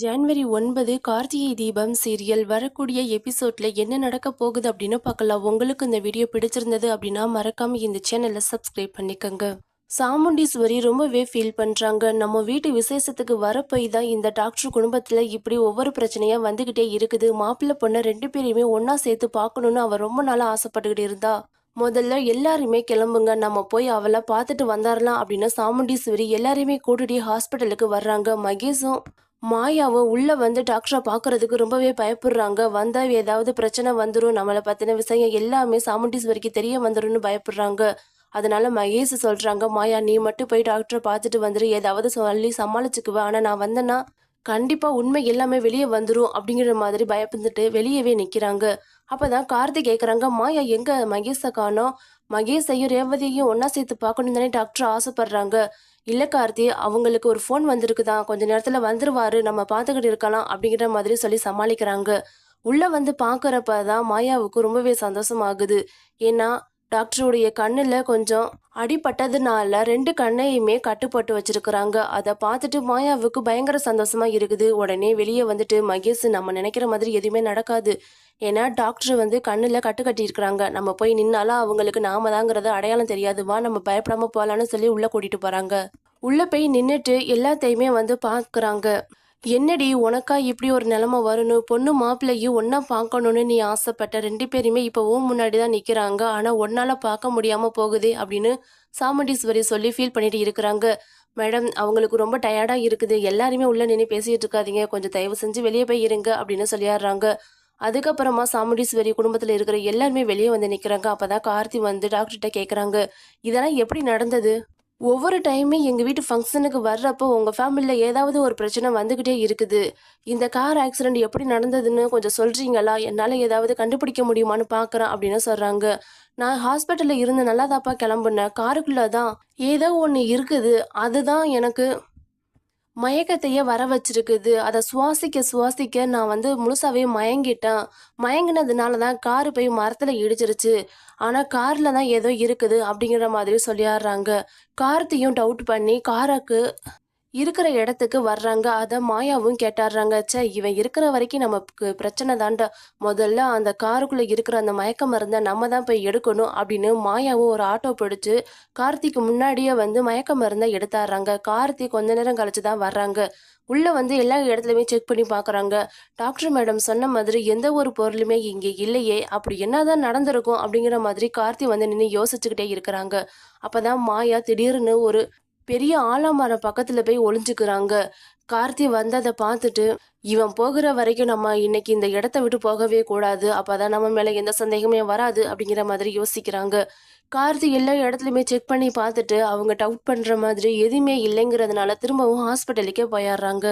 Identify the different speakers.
Speaker 1: January ஒன்பது Karthigai Deepam serial வரக்கூடிய எபிசோட்ல என்ன நடக்க போகுது அப்படின்னு பார்க்கலாம். உங்களுக்கு இந்த வீடியோ பிடிச்சிருந்தது அப்படின்னா மறக்காம இந்த சேனலை சப்ஸ்கிரைப் பண்ணிக்கோங்க. சாமுண்டீஸ்வரி ரொம்பவே ஃபீல் பண்றாங்க. நம்ம வீட்டு விசேஷத்துக்கு வரப்போய் தான் இந்த டாக்டர் குடும்பத்துல இப்படி ஒவ்வொரு பிரச்சனையா வந்துகிட்டே இருக்குது. மாப்பிள்ளை பொண்ணை ரெண்டு பேரையுமே ஒன்றா சேர்த்து பார்க்கணும்னு அவள் ரொம்ப நாளா ஆசைப்பட்டுக்கிட்டு இருந்தா. முதல்ல எல்லாருமே கிளம்புங்க. நம்ம போய் அவளை பார்த்துட்டு வந்தாரலாம் அப்படின்னு சாமுண்டீஸ்வரி எல்லாரையுமே கூட்டிட்டு ஹாஸ்பிட்டலுக்கு வர்றாங்க. மகேஷும் மாயாவும் உள்ள வந்து டாக்டரை பார்க்கறதுக்கு ரொம்பவே பயப்படுறாங்க. வந்தா ஏதாவது பிரச்சனை வந்துடும் நம்மளை பத்தின விஷயம் எல்லாமே சாமுண்டீஸ்வரிக்கு தெரிய வந்துடும்னு பயப்படுறாங்க. அதனால மகேஷ் சொல்றாங்க மாயா நீ மட்டும் போய் டாக்டரை பார்த்துட்டு வந்துரு. ஏதாவது சொல்லி சமாளிச்சுக்குவேன் ஆனா நான் வந்தேன்னா கண்டிப்பா உண்மை எல்லாமே வெளியே வந்துடும் அப்படிங்கிற மாதிரி பயப்பந்துட்டு வெளியவே அப்போ தான் கார்த்தி கேட்குறாங்க மாயா எங்க மகேஷை காணோம் மகேஷையும் ரேவதியையும் ஒன்றா சேர்த்து பார்க்கணும் தானே டாக்டர் ஆசைப்படுறாங்க. இல்லை கார்த்தி அவங்களுக்கு ஒரு ஃபோன் வந்திருக்குதான். கொஞ்ச நேரத்தில் வந்துருவாரு. நம்ம பார்த்துக்கிட்டு இருக்கலாம் அப்படிங்கிற மாதிரி சொல்லி சமாளிக்கிறாங்க. உள்ளே வந்து பார்க்குறப்ப தான் மாயாவுக்கு ரொம்பவே சந்தோஷமாகுது. ஏன்னா டாக்டருடைய கண்ணில் கொஞ்சம் அடிபட்டதுனால ரெண்டு கண்ணையுமே கட்டுப்பட்டு வச்சிருக்கிறாங்க. அதை பார்த்துட்டு மாயாவுக்கு பயங்கர சந்தோஷமா இருக்குது. உடனே வெளியே வந்துட்டு மகேஷ் நம்ம நினைக்கிற மாதிரி எதுவுமே நடக்காது. ஏன்னா டாக்டர் வந்து கண்ணில் கட்டு கட்டியிருக்கிறாங்க. நம்ம போய் நின்னாலும் அவங்களுக்கு நாம தாங்கிறத அடையாளம் தெரியாது. வா நம்ம பயப்படாம போகலான்னு சொல்லி உள்ள கூட்டிட்டு போறாங்க. உள்ள போய் நின்றுட்டு எல்லாத்தையுமே வந்து பார்க்குறாங்க. என்னடி உனக்கா இப்படி ஒரு நிலைமை வரணும்? பொண்ணு மாப்பிள்ளையும் ஒன்னா பார்க்கணும்னு நீ ஆசைப்பட்ட ரெண்டு பேருமே இப்போ உன் முன்னாடி தான் நிற்கிறாங்க ஆனால் ஒன்னால பார்க்க முடியாம போகுதே அப்படின்னு சாமுண்டீஸ்வரி சொல்லி ஃபீல் பண்ணிட்டு இருக்கிறாங்க. மேடம் அவங்களுக்கு ரொம்ப டயர்டாக இருக்குது. எல்லாருமே உள்ள நின்று பேசிட்டு இருக்காதீங்க. கொஞ்சம் தயவு செஞ்சு வெளியே போய் இருங்க அப்படின்னு சொல்லிடுறாங்க அதுக்கப்புறமா சாமுண்டீஸ்வரி குடும்பத்தில் இருக்கிற எல்லாருமே வெளியே வந்து நிற்கிறாங்க அப்போ தான் கார்த்தி வந்து டாக்டர்கிட்ட கேட்குறாங்க இதெல்லாம் எப்படி நடந்தது? ஒவ்வொரு டைமே எங்கள் வீட்டு ஃபங்க்ஷனுக்கு வர்றப்போ உங்கள் ஃபேமிலியில் ஏதாவது ஒரு பிரச்சனை வந்துக்கிட்டே இருக்குது. இந்த கார் ஆக்சிடென்ட் எப்படி நடந்ததுன்னு கொஞ்சம் சொல்கிறீங்களா என்னால் ஏதாவது கண்டுபிடிக்க முடியுமான்னு பார்க்குறேன் அப்படின்னு சொல்கிறாங்க நான் ஹாஸ்பிட்டலில் இருந்து நல்லாதாப்பா கிளம்புனேன். காருக்குள்ளே தான் ஏதோ ஒன்று இருக்குது. அதுதான் எனக்கு மயக்கத்தையே வர வச்சிருக்குது. அதை சுவாசிக்க சுவாசிக்க நான் வந்து முழுசாவே மயங்கிட்டேன். மயங்கினதுனால தான் காரு போய் மரத்தில் இடிச்சிருச்சு. ஆனால் காரில் தான் ஏதோ இருக்குது அப்படிங்கிற மாதிரி சொல்லிடுறாங்க கார்த்தையும் டவுட் பண்ணி காருக்கு இருக்கிற இடத்துக்கு வர்றாங்க. அதை மாயாவும் கேட்டாடுறாங்க. ச்சே இவன் இருக்கிற வரைக்கும் நமக்கு பிரச்சனை தாண்டா முதல்ல அந்த காருக்குள்ளே இருக்கிற அந்த மயக்க மருந்தை நம்ம தான் போய் எடுக்கணும் அப்படின்னு மாயாவும் ஒரு ஆட்டோ பிடிச்சு கார்த்திக்கு முன்னாடியே வந்து மயக்க மருந்தை எடுத்தாடுறாங்க. கார்த்தி கொஞ்ச நேரம் கழிச்சு தான் வர்றாங்க. உள்ளே வந்து எல்லா இடத்துலையுமே செக் பண்ணி பார்க்குறாங்க டாக்டர் மேடம் சொன்ன மாதிரி எந்த ஒரு பொருளுமே இங்கே இல்லையே. அப்படி என்னதான் நடந்திருக்கும் அப்படிங்கிற மாதிரி கார்த்தி வந்து நின்று யோசிச்சுக்கிட்டே இருக்கிறாங்க. அப்போ தான் மாயா திடீர்னு ஒரு பெரிய ஆலமரம் பக்கத்துல போய் ஒளிஞ்சுக்கிறாங்க. கார்த்தி வந்ததை பார்த்துட்டு இவன் போகிற வரைக்கும் நம்ம இன்னைக்கு இந்த இடத்த விட்டு போகவே கூடாது. அப்போதான் நம்ம மேலே எந்த சந்தேகமே வராது அப்படிங்கிற மாதிரி யோசிக்கிறாங்க. கார்த்தி எல்லா இடத்துலையுமே செக் பண்ணி பார்த்துட்டு அவங்க டவுட் பண்ணுற மாதிரி எதுவுமே இல்லைங்கிறதுனால திரும்பவும் ஹாஸ்பிட்டலுக்கே போயிடுறாங்க.